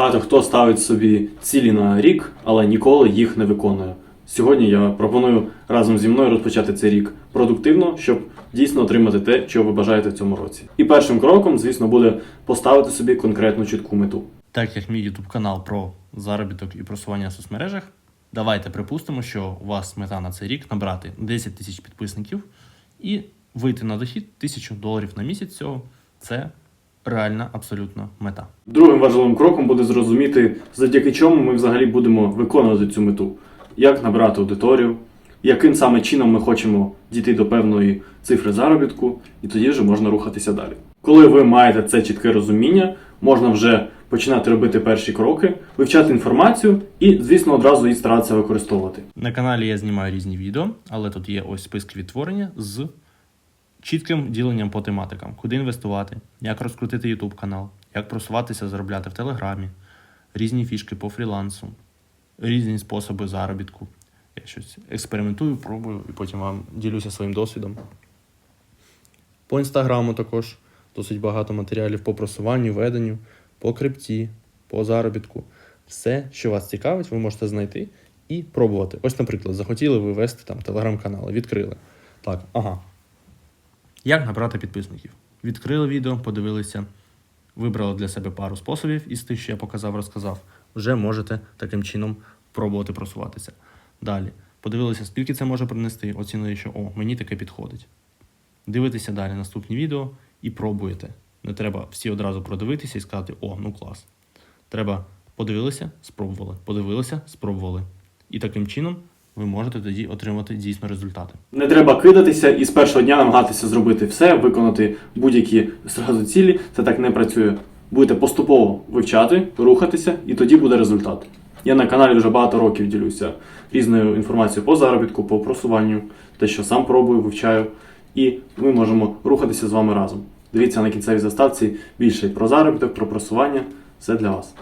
Багато хто ставить собі цілі на рік, але ніколи їх не виконує. Сьогодні я пропоную разом зі мною розпочати цей рік продуктивно, щоб дійсно отримати те, що ви бажаєте в цьому році. І першим кроком, звісно, буде поставити собі конкретну чітку мету. Так як мій YouTube канал про заробіток і просування в соцмережах, давайте припустимо, що у вас мета на цей рік набрати 10 тисяч підписників і вийти на дохід 1000 доларів на місяць цього. Це реальна абсолютно мета. Другим важливим кроком буде зрозуміти, завдяки чому ми взагалі будемо виконувати цю мету, як набрати аудиторію, яким саме чином ми хочемо дійти до певної цифри заробітку, і тоді вже можна рухатися далі. Коли ви маєте це чітке розуміння, можна вже починати робити перші кроки, вивчати інформацію і, звісно, одразу її старатися використовувати. На каналі я знімаю різні відео, але тут є ось списки відтворення з чітким діленням по тематикам, куди інвестувати, як розкрутити YouTube канал, як просуватися, заробляти в Телеграмі, різні фішки по фрілансу, різні способи заробітку. Я щось експериментую, пробую і потім вам ділюся своїм досвідом. По інстаграму також досить багато матеріалів по просуванню, веденню, по крипті, по заробітку. Все, що вас цікавить, ви можете знайти і пробувати. Ось, наприклад, захотіли ви вести там телеграм-канали, відкрили. Так, ага. Як набрати підписників? Відкрили відео, подивилися, вибрали для себе пару способів із тих, що я показав, розказав. Вже можете таким чином пробувати просуватися. Далі. Подивилися, скільки це може принести, оцінили, що о, мені таке підходить. Дивитеся далі наступні відео і пробуєте. Не треба всі одразу продивитися і сказати, о, ну клас. Треба подивилися, спробували, подивилися, спробували. І таким чином ви можете тоді отримати дійсно результати. Не треба кидатися і з першого дня намагатися зробити все, виконати будь-які зразу цілі. Це так не працює. Будете поступово вивчати, рухатися, і тоді буде результат. Я на каналі вже багато років ділюся різною інформацією по заробітку, по просуванню, те, що сам пробую, вивчаю, і ми можемо рухатися з вами разом. Дивіться на кінцевій заставці більше про заробіток, про просування. Все для вас.